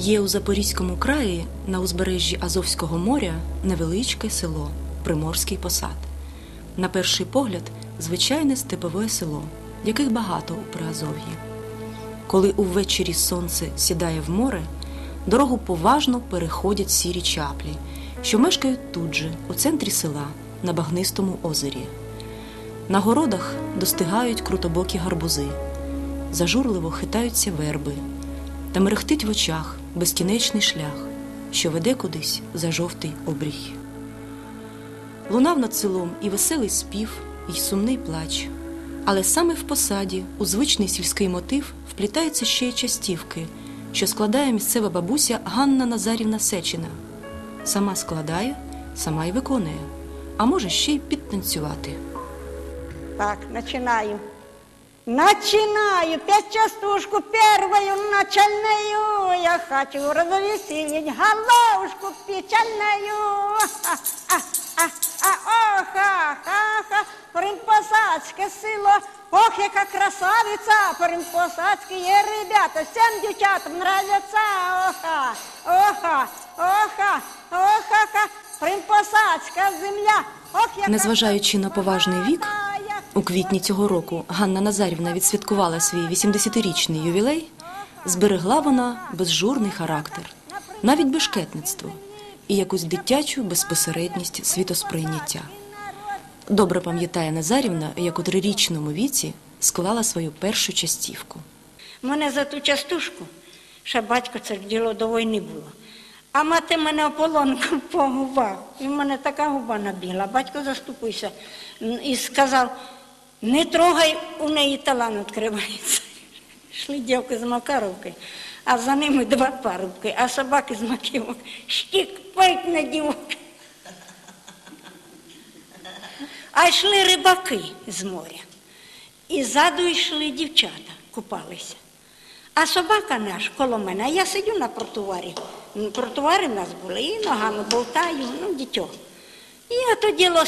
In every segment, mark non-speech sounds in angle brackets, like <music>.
Є у Запорізькому краї на узбережжі Азовського моря невеличке село Приморський посад. На перший погляд, звичайне степове село, яких багато у Приазов'ї. Коли увечері сонце сідає в море, дорогу поважно переходять сірі чаплі, що мешкають тут же, у центрі села, на багнистому озері. На городах достигають крутобокі гарбузи, зажурливо хитаються верби, та мерехтить в очах безкінечний шлях, що веде кудись за жовтий обрій. Лунав над селом і веселий спів, і сумний плач. Але саме в посаді, у звичний сільський мотив, вплітаються ще й частівки, що складає місцева бабуся Ганна Назарівна Сечина. Сама складає, сама й виконує, а може ще й підтанцювати. Так, начинаю. Начинаю петь частушку первую начальную. Я хочу развеселить головушку печальную. А-а-а-а-ха-ха-ха. Примпосадське село. Ох, яка красавиця, примпосадські є ребята. Всем дівчатам нравятся. Оха, оха, оха, оха-ха. Примпосадська земля. Ох, яка Незважаючи на поважний вік, у квітні цього року Ганна Назарівна відсвяткувала свій 80-річний ювілей, зберегла вона безжурний характер, навіть бешкетництво і якусь дитячу безпосередність світосприйняття. Добре пам'ятає Назарівна, як у трирічному віці склала свою першу частівку. Мене за ту частушку, ще батько це діло до війни було. А мати мене ополонком <laughs> по губах. І в мене така губа набігла. Батько заступився і сказав, не трогай, у неї талант відкривається. <laughs> Йшли дівки з Макаровки, а за ними два парубки, а собаки з маківок. Штік пить на дівок. А йшли рибаки з моря. І ззаду йшли дівчата, купалися. А собака наш коло мене, а я сидю на протуарі. Ну, Протуари в нас були, і ногами болтаю, ну, дітьо. І я то діло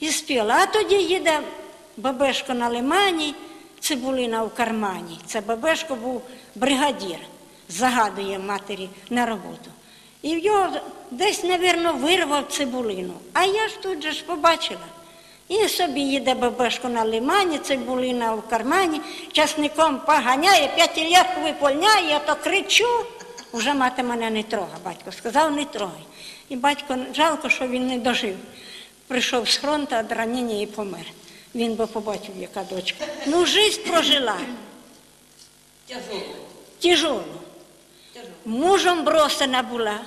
і спіла. А тоді їде бабешко на лимані, цибулина в кармані. Це бабешко був бригадір, загадує матері на роботу. І в його десь, навірно, вирвав цибулину. А я ж тут же ж побачила. І собі їде бабешко на лимані, цибулина в кармані, часником поганяє, п'ятилетку виповняє, я то кричу. Уже мати мене не трога, батько сказав, не трогай. І батько жалко, що він не дожив. Прийшов з фронту, від ранення і помер. Він би побачив, яка дочка. Ну, жизнь прожила. Тяжоло. Мужем бросена була,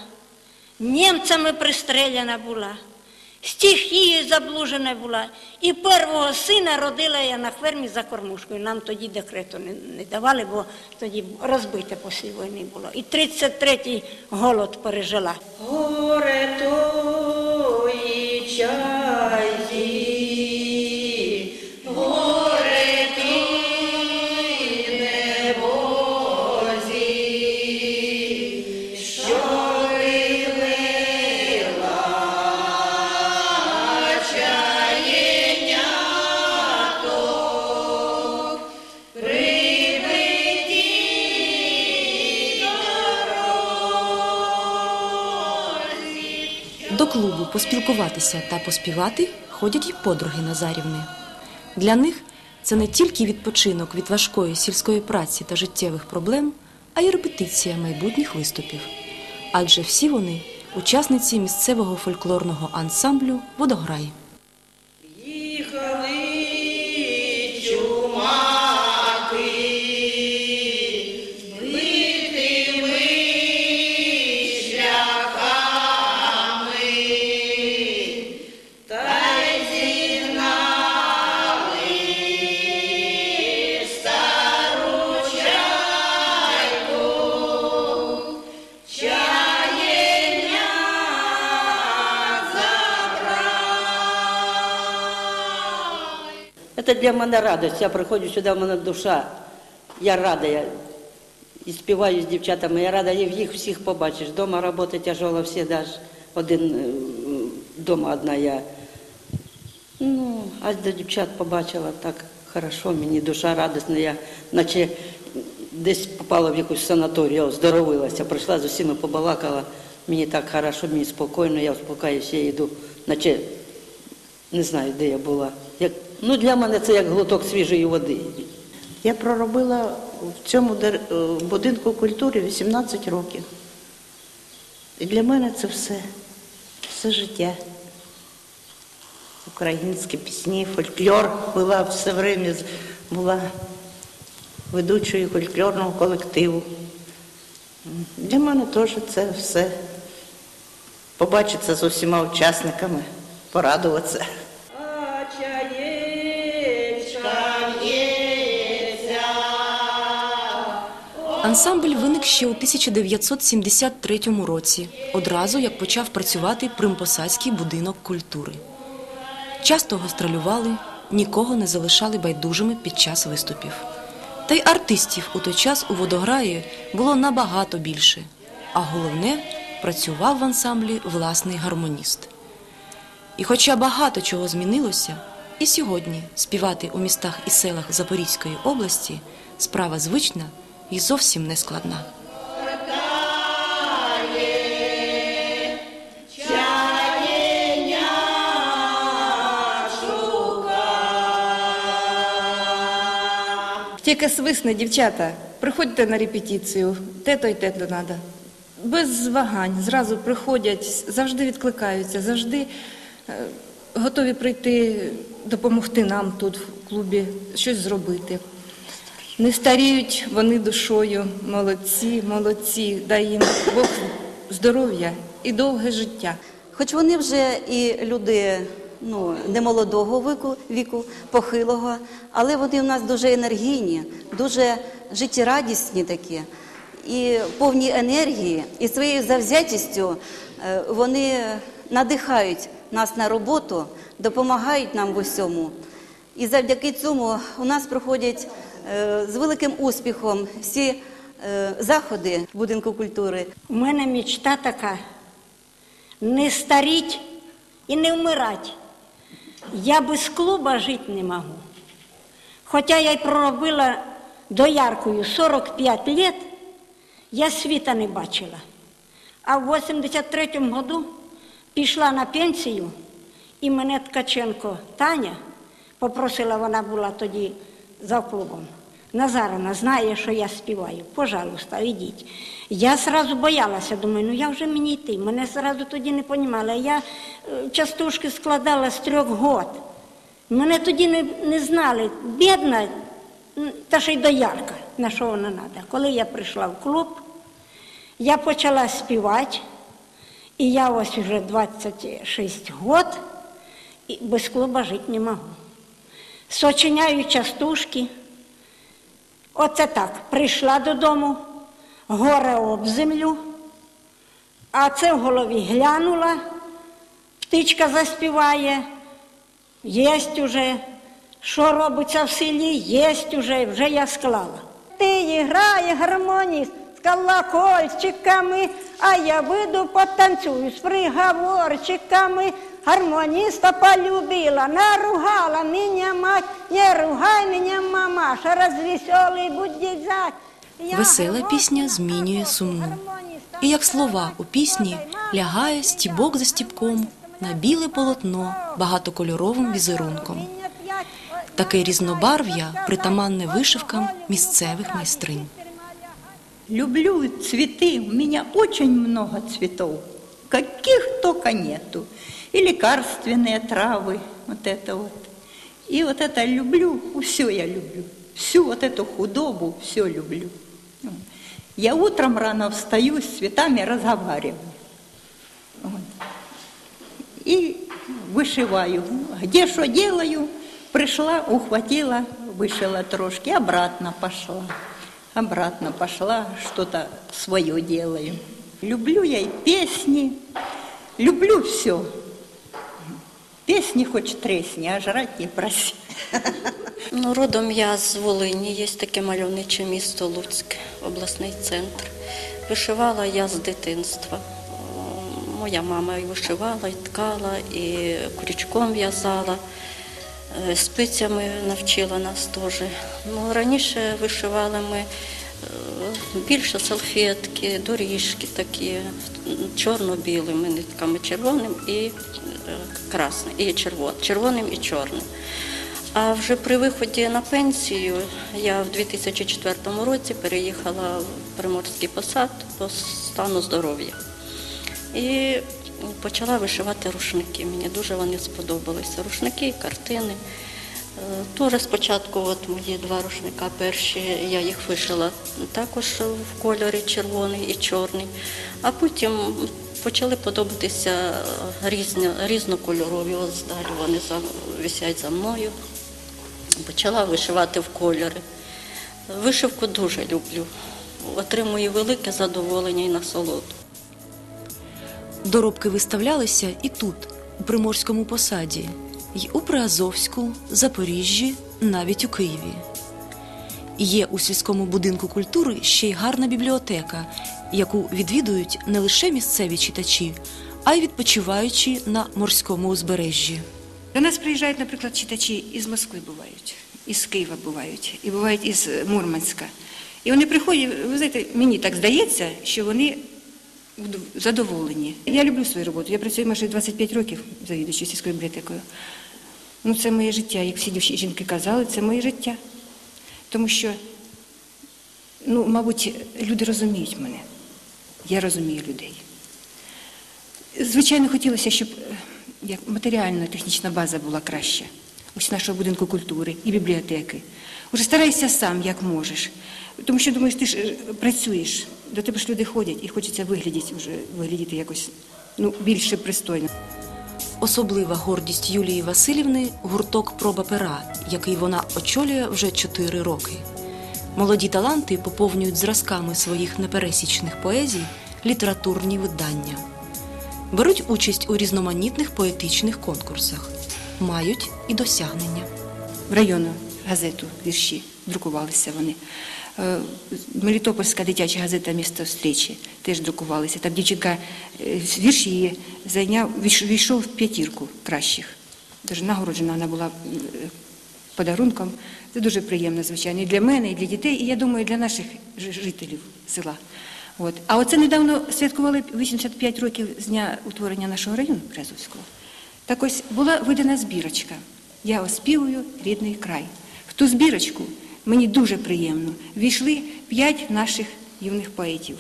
німцями пристреляна була, стихією заблужена була. І першого сина родила я на фермі за кормушкою. Нам тоді декрету не, не давали, бо тоді розбите після війни було. І 33-й голод пережила. Горе тої чайки, клубу поспілкуватися та поспівати ходять й подруги Назарівни. Для них це не тільки відпочинок від важкої сільської праці та життєвих проблем, а й репетиція майбутніх виступів. Адже всі вони учасниці місцевого фольклорного ансамблю Водограй. Це для мене радість. Я приходжу сюди, в мене душа. Я рада. Я і співаю з дівчатами. Я рада, і їх всіх побачиш. Дома робота тяжела, всі даш. Один вдома одна я. Ну, а до дівчат побачила так хорошо, мені душа радісна. Наче десь попала в якусь санаторію, я оздоровилася, прийшла з усіма побалакала. Мені так хорошо, мені спокійно, я успокаюся, я йду, наче не знаю, де я була. Як, ну, для мене це як глоток свіжої води. Я проробила в цьому е, будинку культури 18 років. І для мене це все, все життя. Українські пісні, фольклор була все время, була ведучою фольклорного колективу. Для мене теж це все. Побачитися з усіма учасниками, порадуватися. Ансамбль виник ще у 1973 році, одразу як почав працювати Примпосадський будинок культури. Часто гастролювали, нікого не залишали байдужими під час виступів. Та й артистів у той час у водограї було набагато більше, а головне працював в ансамблі власний гармоніст. І хоча багато чого змінилося, і сьогодні співати у містах і селах Запорізької області справа звична і зовсім не складна. Тільки свисне, дівчата, приходьте на репетицію, те-то й те-то треба. Без вагань, зразу приходять, завжди відкликаються, завжди е, готові прийти, допомогти нам тут в клубі щось зробити. Не старіють вони душою, молодці, молодці, дай їм Бог здоров'я і довге життя. Хоч вони вже і люди ну, немолодого віку, віку, похилого, але вони в нас дуже енергійні, дуже життєрадісні такі, і повні енергії, і своєю завзятістю е, вони надихають нас на роботу, допомагають нам в усьому. І завдяки цьому у нас проходять з великим успіхом всі е, заходи в будинку культури. У мене мечта така не старіть і не вмирать. Я без клуба жити не можу. Хоча я й проробила дояркою 45 лет, я світа не бачила. А в 83-му году пішла на пенсію, і мене Ткаченко Таня попросила, вона була тоді за клубом. Назарина знає, що я співаю. Пожалуйста, йдіть. Я сразу боялася, думаю, ну я вже мені йти. Мене сразу тоді не понімали. Я е, частушки складала з трьох год. Мене тоді не, не знали. Бідна, та ще й доярка, на що вона треба. Коли я прийшла в клуб, я почала співати, і я ось вже 26 год, і без клуба жити не можу. Сочиняю частушки. Оце так. Прийшла додому, горе об землю, а це в голові глянула, птичка заспіває, єсть уже, що робиться в селі, єсть уже, вже я склала. Ти грає гармоніст з колокольчиками, а я вийду потанцюю з приговорчиками. Гармониста полюбила, наругала меня мать, не ругай меня, мамаша, развеселый будь. Я Весела пісня змінює сумну. І як слова у пісні лягає стібок за стібком на біле полотно багатокольоровим візерунком. Таке різнобарв'я притаманне вишивкам місцевих майстринь. Люблю цветы, у меня очень много цветов, каких только нету. И лекарственные травы, вот это вот. И вот это люблю, все я люблю. Всю вот эту худобу, все люблю. Я утром рано встаю, с цветами разговариваю. Вот. И вышиваю. Где что делаю, пришла, ухватила, вышила трошки, обратно пошла. Обратно пошла, что-то свое делаю. Люблю я и песни, люблю все. Песни хоть тресни, а жрать не проси. <laughs> Ну, родом я з Волині, є таке мальовниче місто Луцьк, обласний центр. Вишивала я з дитинства. Моя мама і вишивала, і ткала, і крючком в'язала, е, спицями навчила нас теж. Ну, раніше вишивали ми Е, Більше салфетки, доріжки такі, чорно-білими нитками, червоним і е, красним, і червоним, червоним і чорним. А вже при виході на пенсію я в 2004 році переїхала в Приморський посад по стану здоров'я. І почала вишивати рушники. Мені дуже вони сподобалися. Рушники, картини. Е, Теж спочатку от мої два рушника перші, я їх вишила також в кольорі червоний і чорний, а потім почали подобатися різні, різнокольорові. Ось вони за, висять за мною. Почала вишивати в кольори. Вишивку дуже люблю. Отримую велике задоволення і насолоду. Доробки виставлялися і тут, у Приморському посаді, й у Приазовську, Запоріжжі, навіть у Києві. Є у сільському будинку культури ще й гарна бібліотека, яку відвідують не лише місцеві читачі, а й відпочиваючі на морському узбережжі. До нас приїжджають, наприклад, читачі із Москви бувають, із Києва бувають, і бувають із Мурманська. І вони приходять, ви знаєте, мені так здається, що вони задоволені. Я люблю свою роботу. Я працюю майже 25 років завідуючи сільською бібліотекою. Ну, це моє життя, як всі жінки казали, це моє життя. Тому що, ну, мабуть, люди розуміють мене. Я розумію людей. Звичайно, хотілося, щоб е, матеріальна технічна база була краща. Ось нашого будинку культури і бібліотеки. Уже старайся сам, як можеш. Тому що думаєш, ти ж е, працюєш, до тебе ж люди ходять і хочеться виглядіти, вже виглядіти якось ну, більше пристойно. Особлива гордість Юлії Васильівни гурток проба пера, який вона очолює вже 4 роки. Молоді таланти поповнюють зразками своїх непересічних поезій літературні видання. Беруть участь у різноманітних поетичних конкурсах, мають і досягнення. В районну газету вірші друкувалися вони. Е, Мелітопольська дитяча газета Місто встречі теж друкувалися. Там дівчинка е, вірш її зайняв, війшов в п'ятірку кращих. Дуже нагороджена вона була подарунком. Це дуже приємно, звичайно, і для мене, і для дітей, і я думаю, і для наших жителів села. От. А оце недавно святкували 85 років з дня утворення нашого району Березовського. Так ось була видана збірочка. Я оспівую рідний край. В ту збірочку мені дуже приємно. Війшли п'ять наших юних поетів.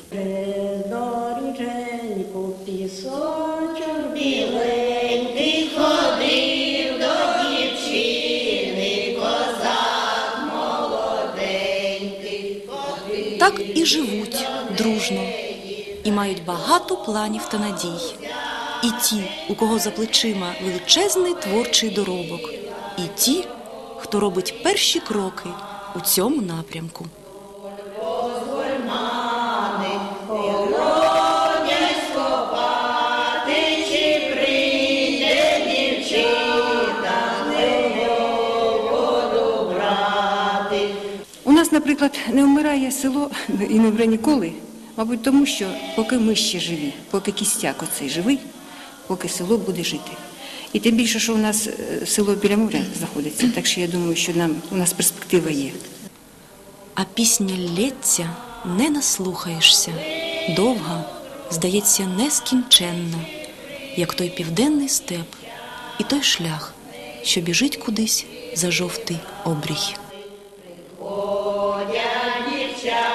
Біленький ходив до дівчини, козак молоденький. Так і живуть дружно, і мають багато планів та надій. І ті, у кого за плечима величезний творчий доробок, і ті, хто робить перші кроки у цьому напрямку. У нас, наприклад, не вмирає село і не вмре ніколи, мабуть, тому що поки ми ще живі, поки кістяк оцей живий, поки село буде жити. І тим більше, що у нас е, село біля моря знаходиться, так що я думаю, що нам у нас перспектива є. А пісня лється не наслухаєшся. Довга, здається, нескінченна, як той південний степ і той шлях, що біжить кудись за жовтий обрій. О, я